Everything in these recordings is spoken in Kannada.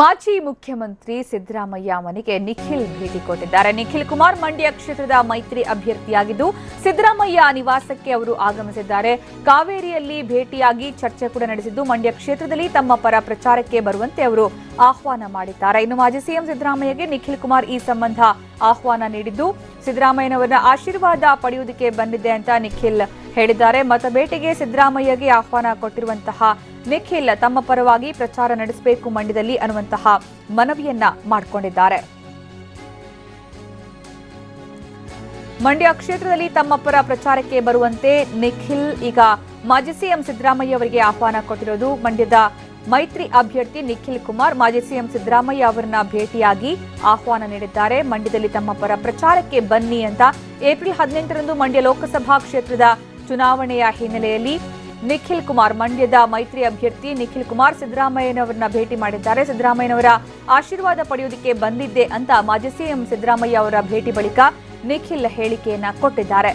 ಮಾಜಿ ಮುಖ್ಯಮಂತ್ರಿ ಸಿದ್ದರಾಮಯ್ಯ ಮನೆಗೆ ನಿಖಿಲ್ ಭೇಟಿ ಕೊಟ್ಟಿದ್ದಾರೆ. ನಿಖಿಲ್ ಕುಮಾರ್ ಮಂಡ್ಯ ಕ್ಷೇತ್ರದ ಮೈತ್ರಿ ಅಭ್ಯರ್ಥಿಯಾಗಿದ್ದು, ಸಿದ್ದರಾಮಯ್ಯ ನಿವಾಸಕ್ಕೆ ಅವರು ಆಗಮಿಸಿದ್ದಾರೆ. ಕಾವೇರಿಯಲ್ಲಿ ಭೇಟಿಯಾಗಿ ಚರ್ಚೆ ಕೂಡ ನಡೆಸಿದ್ದು, ಮಂಡ್ಯ ಕ್ಷೇತ್ರದಲ್ಲಿ ತಮ್ಮ ಪರ ಪ್ರಚಾರಕ್ಕೆ ಬರುವಂತೆ ಅವರು ಆಹ್ವಾನ ಮಾಡಿದ್ದಾರೆ. ಇನ್ನು ಮಾಜಿ ಸಿಎಂ ಸಿದ್ದರಾಮಯ್ಯಗೆ ನಿಖಿಲ್ ಕುಮಾರ್ ಈ ಸಂಬಂಧ ಆಹ್ವಾನ ನೀಡಿದ್ದು, ಸಿದ್ದರಾಮಯ್ಯನವರ ಆಶೀರ್ವಾದ ಪಡೆಯುವುದಕ್ಕೆ ಬಂದಿದೆ ಅಂತ ನಿಖಿಲ್ ಹೇಳಿದ್ದಾರೆ. ಮತ ಭೇಟಿಗೆ ಸಿದ್ದರಾಮಯ್ಯಗೆ ಆಹ್ವಾನ ಕೊಟ್ಟಿರುವಂತಹ ನಿಖಿಲ್ ತಮ್ಮ ಪರವಾಗಿ ಪ್ರಚಾರ ನಡೆಸಬೇಕು ಮಂಡ್ಯದಲ್ಲಿ ಅನ್ನುವಂತಹ ಮನವಿಯನ್ನ ಮಾಡಿಕೊಂಡಿದ್ದಾರೆ. ಮಂಡ್ಯ ಕ್ಷೇತ್ರದಲ್ಲಿ ತಮ್ಮ ಪರ ಪ್ರಚಾರಕ್ಕೆ ಬರುವಂತೆ ನಿಖಿಲ್ ಈಗ ಮಾಜಿ ಸಿಎಂ ಸಿದ್ದರಾಮಯ್ಯ ಅವರಿಗೆ ಆಹ್ವಾನ ಕೊಟ್ಟಿರೋದು. ಮಂಡ್ಯದ ಮೈತ್ರಿ ಅಭ್ಯರ್ಥಿ ನಿಖಿಲ್ ಕುಮಾರ್ ಮಾಜಿ ಸಿಎಂ ಸಿದ್ದರಾಮಯ್ಯ ಅವರನ್ನ ಭೇಟಿಯಾಗಿ ಆಹ್ವಾನ ನೀಡಿದ್ದಾರೆ. ಮಂಡ್ಯದಲ್ಲಿ ತಮ್ಮ ಪರ ಪ್ರಚಾರಕ್ಕೆ ಬನ್ನಿ ಅಂತ ಏಪ್ರಿಲ್ ಹದಿನೆಂಟರಂದು ಮಂಡ್ಯ ಲೋಕಸಭಾ ಕ್ಷೇತ್ರದ ಚುನಾವಣೆಯ ಹಿನ್ನೆಲೆಯಲ್ಲಿ ನಿಖಿಲ್ ಕುಮಾರ್ ಮಂಡ್ಯದ ಮೈತ್ರಿ ಅಭ್ಯರ್ಥಿ ನಿಖಿಲ್ ಕುಮಾರ್ ಸಿದ್ದರಾಮಯ್ಯನವರನ್ನ ಭೇಟಿ ಮಾಡಿದ್ದಾರೆ. ಸಿದ್ದರಾಮಯ್ಯನವರ ಆಶೀರ್ವಾದ ಪಡೆಯುವುದಕ್ಕೆ ಬಂದಿದ್ದೆ ಅಂತ ಮಾಜಿ ಸಿಎಂ ಸಿದ್ದರಾಮಯ್ಯ ಅವರ ಭೇಟಿ ಬಳಿಕ ನಿಖಿಲ್ ಹೇಳಿಕೆಯನ್ನ ಕೊಟ್ಟಿದ್ದಾರೆ.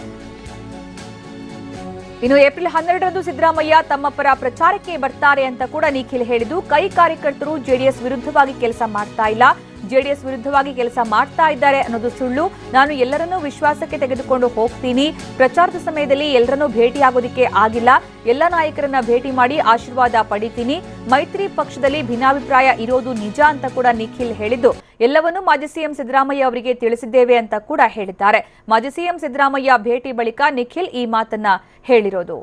ಇನ್ನು ಏಪ್ರಿಲ್ ಹನ್ನೆರಡರಂದು ಸಿದ್ದರಾಮಯ್ಯ ತಮ್ಮ ಪರ ಪ್ರಚಾರಕ್ಕೆ ಬರ್ತಾರೆ ಅಂತ ಕೂಡ ನಿಖಿಲ್ ಹೇಳಿದ್ದು, ಕೈ ಕಾರ್ಯಕರ್ತರು ಜೆಡಿಎಸ್ ವಿರುದ್ಧವಾಗಿ ಕೆಲಸ ಮಾಡ್ತಾ ಇಲ್ಲ. ಜೆಡಿಎಸ್ ವಿರುದ್ಧವಾಗಿ ಕೆಲಸ ಮಾಡ್ತಾ ಇದ್ದಾರೆ ಅನ್ನೋದು ಸುಳ್ಳು. ನಾನು ಎಲ್ಲರನ್ನೂ ವಿಶ್ವಾಸಕ್ಕೆ ತೆಗೆದುಕೊಂಡು ಹೋಗ್ತೀನಿ. ಪ್ರಚಾರದ ಸಮಯದಲ್ಲಿ ಎಲ್ಲರನ್ನೂ ಭೇಟಿಯಾಗೋದಿಕ್ಕೆ ಆಗಿಲ್ಲ. ಎಲ್ಲ ನಾಯಕರನ್ನ ಭೇಟಿ ಮಾಡಿ ಆಶೀರ್ವಾದ ಪಡಿತೀನಿ. ಮೈತ್ರಿ ಪಕ್ಷದಲ್ಲಿ ಭಿನ್ನಾಭಿಪ್ರಾಯ ಇರೋದು ನಿಜ ಅಂತ ಕೂಡ ನಿಖಿಲ್ ಹೇಳಿದ್ದು. ಎಲ್ಲವನ್ನೂ ಮಾಜಿ ಸಿಎಂ ಸಿದ್ದರಾಮಯ್ಯ ಅವರಿಗೆ ತಿಳಿಸಿದ್ದೇವೆ ಅಂತ ಕೂಡ ಹೇಳಿದ್ದಾರೆ. ಮಾಜಿ ಸಿಎಂ ಸಿದ್ದರಾಮಯ್ಯ ಭೇಟಿ ಬಳಿಕ ನಿಖಿಲ್ ಈ ಮಾತನ್ನ ಹೇಳಿರೋದು.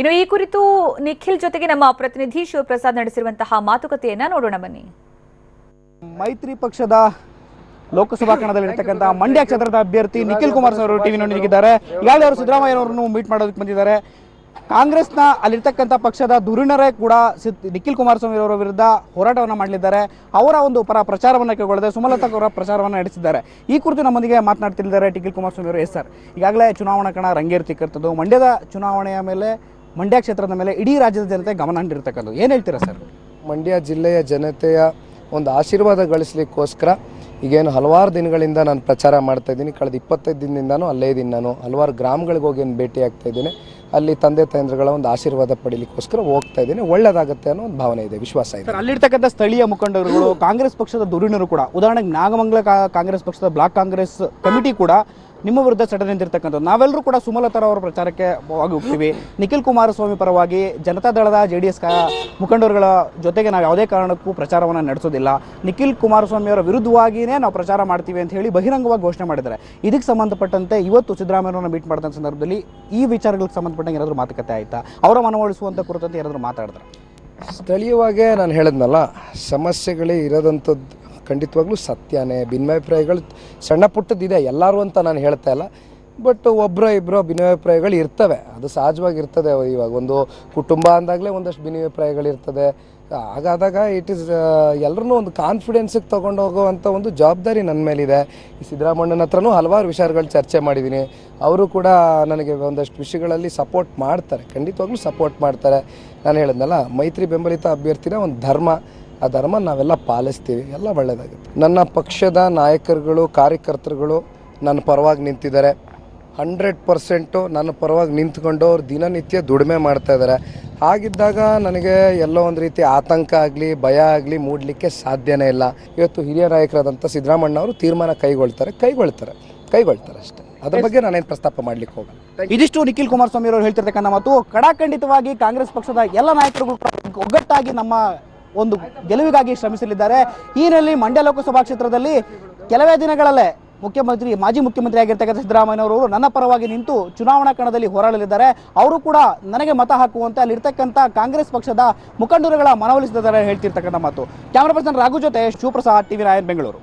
ಇನ್ನು ಈ ಕುರಿತು ನಿಖಿಲ್ ಜೊತೆಗೆ ನಮ್ಮ ಪ್ರತಿನಿಧಿ ಶಿವಪ್ರಸಾದ್ ನಡೆಸಿರುವಂತಹ ಮಾತುಕತೆಯನ್ನ ನೋಡೋಣ ಬನ್ನಿ. ಮೈತ್ರಿ ಪಕ್ಷದ ಲೋಕಸಭಾ ಕಣದಲ್ಲಿ ಇರತಕ್ಕಂತಹ ಮಂಡ್ಯ ಕ್ಷೇತ್ರದ ಅಭ್ಯರ್ಥಿ ನಿಖಿಲ್ ಕುಮಾರಸ್ವಾಮಿ ಅವರು ಟಿವಿ ನೋಡಿದ್ದಾರೆ ಈಗಾಗಲೇ ಅವರು ಸಿದ್ದರಾಮಯ್ಯ ಅವರನ್ನು ಮೀಟ್ ಮಾಡೋದಕ್ಕೆ ಬಂದಿದ್ದಾರೆ. ಕಾಂಗ್ರೆಸ್ನ ಅಲ್ಲಿರ್ತಕ್ಕಂಥ ಪಕ್ಷದ ಧುರೀಣರೇ ಕೂಡ ನಿಖಿಲ್ ಕುಮಾರಸ್ವಾಮಿ ಅವರ ವಿರುದ್ಧ ಹೋರಾಟವನ್ನು ಮಾಡಲಿದ್ದಾರೆ. ಅವರ ಒಂದು ಪರ ಪ್ರಚಾರವನ್ನು ಕೈಗೊಳ್ಳದೆ ಸುಮಲತಾ ಅವರ ಪ್ರಚಾರವನ್ನು ನಡೆಸಿದ್ದಾರೆ. ಈ ಕುರಿತು ನಮ್ಮೊಂದಿಗೆ ಮಾತನಾಡ್ತಿದ್ದಾರೆ ನಿಖಿಲ್ ಕುಮಾರಸ್ವಾಮಿ ಅವರು ಎಸ್ ಸರ್. ಈಗಾಗಲೇ ಚುನಾವಣಾ ಕಣ ರಂಗೇರ್ತಿಕ್ಕಂಥದ್ದು ಮಂಡ್ಯದ ಚುನಾವಣೆಯ ಮೇಲೆ, ಮಂಡ್ಯ ಕ್ಷೇತ್ರದ ಮೇಲೆ ಇಡೀ ರಾಜ್ಯದ ಜನತೆ ಗಮನ ಹಂಡಿರ್ತಕ್ಕಂಥದ್ದು ಏನು ಹೇಳ್ತೀರಾ ಸರ್? ಮಂಡ್ಯ ಜಿಲ್ಲೆಯ ಜನತೆಯ ಒಂದು ಆಶೀರ್ವಾದ ಗಳಿಸ್ಲಿಕ್ಕೋಸ್ಕರ ಈಗೇನು ಹಲವಾರು ದಿನಗಳಿಂದ ನಾನು ಪ್ರಚಾರ ಮಾಡ್ತಾ ಇದ್ದೀನಿ. ಕಳೆದ ಇಪ್ಪತ್ತೈದು ದಿನದಿಂದನೂ ಅಲ್ಲೇ ಇದ್ದೀನಿ ನಾನು. ಹಲವಾರು ಗ್ರಾಮಗಳಿಗೆ ಹೋಗಿ ಏನು ಭೇಟಿ ಆಗ್ತಾ ಇದ್ದೀನಿ. ಅಲ್ಲಿ ತಂದೆ ತಾಯಂದ್ರಗಳ ಒಂದು ಆಶೀರ್ವಾದ ಪಡೀಲಿಕ್ಕೋಸ್ಕರ ಹೋಗ್ತಾ ಇದ್ದೀನಿ. ಒಳ್ಳೇದಾಗುತ್ತೆ ಅನ್ನೋ ಒಂದು ಭಾವನೆ ಇದೆ, ವಿಶ್ವಾಸ ಇದೆ. ಅಲ್ಲಿರ್ತಕ್ಕಂಥ ಸ್ಥಳೀಯ ಮುಖಂಡರುಗಳು, ಕಾಂಗ್ರೆಸ್ ಪಕ್ಷದ ಧುರೀಣರು ಕೂಡ, ಉದಾಹರಣೆಗೆ ನಾಗಮಂಗಲ ಕಾಂಗ್ರೆಸ್ ಪಕ್ಷದ ಬ್ಲಾಕ್ ಕಾಂಗ್ರೆಸ್ ಕಮಿಟಿ ಕೂಡ ನಿಮ್ಮ ವಿರುದ್ಧ ಸೆಟೆ ನಿಂತಿರ್ತಕ್ಕಂಥದ್ದು ನಾವೆಲ್ಲರೂ ಕೂಡ ಸುಮಲತಾ ಅವರ ಪ್ರಚಾರಕ್ಕೆ ಆಗಿ ಹೋಗ್ತೀವಿ. ನಿಖಿಲ್ ಕುಮಾರಸ್ವಾಮಿ ಪರವಾಗಿ ಜನತಾ ದಳದ ಜೆ ಡಿ ಎಸ್ ಮುಖಂಡರುಗಳ ಜೊತೆಗೆ ನಾವು ಯಾವುದೇ ಕಾರಣಕ್ಕೂ ಪ್ರಚಾರವನ್ನು ನಡೆಸೋದಿಲ್ಲ. ನಿಖಿಲ್ ಕುಮಾರಸ್ವಾಮಿ ಅವರ ವಿರುದ್ಧವಾಗಿಯೇ ನಾವು ಪ್ರಚಾರ ಮಾಡ್ತೀವಿ ಅಂತ ಹೇಳಿ ಬಹಿರಂಗವಾಗಿ ಘೋಷಣೆ ಮಾಡಿದ್ದಾರೆ. ಇದಕ್ಕೆ ಸಂಬಂಧಪಟ್ಟಂತೆ ಇವತ್ತು ಸಿದ್ದರಾಮಯ್ಯವ್ರನ್ನ ಮೀಟ್ ಮಾಡಿದ ಸಂದರ್ಭದಲ್ಲಿ ಈ ವಿಚಾರಗಳಿಗೆ ಸಂಬಂಧಪಟ್ಟಂಗೆ ಏನಾದರೂ ಮಾತುಕತೆ ಆಯಿತಾ? ಅವರ ಮನವೊಲಿಸುವಂಥ ಕುರಿತಂತೆ ಏನಾದರೂ ಮಾತಾಡಿದ್ರೆ? ಸ್ಥಳೀಯವಾಗೇ ನಾನು ಹೇಳಿದ್ನಲ್ಲ, ಸಮಸ್ಯೆಗಳೇ ಇರೋದಂಥದ್ದು ಖಂಡಿತವಾಗ್ಲೂ ಸತ್ಯನೇ. ಭಿನ್ನಾಭಿಪ್ರಾಯಗಳು ಸಣ್ಣ ಪುಟ್ಟದಿದೆ, ಎಲ್ಲರೂ ಅಂತ ನಾನು ಹೇಳ್ತಾ ಇಲ್ಲ. ಬಟ್ ಒಬ್ಬರೋ ಇಬ್ಬರೋ ಭಿನ್ನಾಭಿಪ್ರಾಯಗಳು ಇರ್ತವೆ. ಅದು ಸಹಜವಾಗಿ ಇರ್ತದೆ ಇವಾಗ. ಒಂದು ಕುಟುಂಬ ಅಂದಾಗಲೇ ಒಂದಷ್ಟು ಭಿನ್ನಾಭಿಪ್ರಾಯಗಳಿರ್ತದೆ ಹಾಗಾದಾಗ ಇಟ್ ಇಸ್ ಎಲ್ಲರನ್ನೂ ಒಂದು ಕಾನ್ಫಿಡೆನ್ಸಿಗೆ ತೊಗೊಂಡು ಹೋಗುವಂಥ ಒಂದು ಜವಾಬ್ದಾರಿ ನನ್ನ ಮೇಲಿದೆ. ಈ ಸಿದ್ದರಾಮಣ್ಣನ ಹತ್ರನೂ ಹಲವಾರು ವಿಚಾರಗಳು ಚರ್ಚೆ ಮಾಡಿದ್ದೀನಿ ಅವರು ಕೂಡ ನನಗೆ ಒಂದಷ್ಟು ವಿಷಯಗಳಲ್ಲಿ ಸಪೋರ್ಟ್ ಮಾಡ್ತಾರೆ. ಖಂಡಿತವಾಗ್ಲೂ ಸಪೋರ್ಟ್ ಮಾಡ್ತಾರೆ. ನಾನು ಹೇಳಿದ್ನಲ್ಲ, ಮೈತ್ರಿ ಬೆಂಬಲಿತ ಅಭ್ಯರ್ಥಿನ ಒಂದು ಧರ್ಮ. ಆ ಧರ್ಮ ನಾವೆಲ್ಲ ಪಾಲಿಸ್ತೀವಿ, ಎಲ್ಲ ಒಳ್ಳೆಯದಾಗುತ್ತೆ ನನ್ನ ಪಕ್ಷದ ನಾಯಕರುಗಳು, ಕಾರ್ಯಕರ್ತರುಗಳು ನನ್ನ ಪರವಾಗಿ ನಿಂತಿದ್ದಾರೆ. ಹಂಡ್ರೆಡ್ ಪರ್ಸೆಂಟು ನನ್ನ ಪರವಾಗಿ ನಿಂತ್ಕೊಂಡು ಅವ್ರು ದಿನನಿತ್ಯ ದುಡಿಮೆ ಮಾಡ್ತಾ ಇದ್ದಾರೆ. ಹಾಗಿದ್ದಾಗ ನನಗೆ ಎಲ್ಲೋ ಒಂದು ರೀತಿ ಆತಂಕ ಆಗಲಿ, ಭಯ ಆಗಲಿ ಮೂಡಲಿಕ್ಕೆ ಸಾಧ್ಯನೇ ಇಲ್ಲ. ಇವತ್ತು ಹಿರಿಯ ನಾಯಕರಾದಂಥ ಸಿದ್ದರಾಮಣ್ಣ ಅವರು ತೀರ್ಮಾನ ಕೈಗೊಳ್ತಾರೆ ಕೈಗೊಳ್ತಾರೆ ಕೈಗೊಳ್ತಾರೆ ಅಷ್ಟೇ. ಅದ್ರ ಬಗ್ಗೆ ನಾನೇನು ಪ್ರಸ್ತಾಪ ಮಾಡ್ಲಿಕ್ಕೆ ಹೋಗಲ್ಲ. ಇದಿಷ್ಟು ನಿಖಿಲ್ ಕುಮಾರಸ್ವಾಮಿ ಅವರು ಹೇಳ್ತಿರ್ತಕ್ಕಂಥ ಮಾತು ಕಡಾಖಂಡಿತವಾಗಿ ಕಾಂಗ್ರೆಸ್ ಪಕ್ಷದ ಎಲ್ಲ ನಾಯಕರುಗಳು ಒಗ್ಗಟ್ಟಾಗಿ ನಮ್ಮ ಒಂದು ಗೆಲುವಿಗಾಗಿ ಶ್ರಮಿಸಲಿದ್ದಾರೆ. ಈ ಹಿನ್ನೆಲೆಯಲ್ಲಿ ಮಂಡ್ಯ ಲೋಕಸಭಾ ಕ್ಷೇತ್ರದಲ್ಲಿ ಕೆಲವೇ ದಿನಗಳಲ್ಲೇ ಮುಖ್ಯಮಂತ್ರಿ, ಮಾಜಿ ಮುಖ್ಯಮಂತ್ರಿ ಆಗಿರ್ತಕ್ಕಂಥ ಸಿದ್ದರಾಮಯ್ಯನವರು ನನ್ನ ಪರವಾಗಿ ನಿಂತು ಚುನಾವಣಾ ಕಣದಲ್ಲಿ ಹೋರಾಡಲಿದ್ದಾರೆ. ಅವರು ಕೂಡ ನನಗೆ ಮತ ಹಾಕುವಂತೆ ಅಲ್ಲಿರ್ತಕ್ಕಂಥ ಕಾಂಗ್ರೆಸ್ ಪಕ್ಷದ ಮುಖಂಡರುಗಳ ಮನವೊಲಿಸಿದ್ದಾರೆ ಹೇಳ್ತಿರ್ತಕ್ಕಂಥ ಮಾತು. ಕ್ಯಾಮರಾ ಪರ್ಸನ್ ರಾಘು ಜೊತೆ ಶಿವಪ್ರಸಾದ್, ಟಿವಿ ನಾಯನ್ ಬೆಂಗಳೂರು.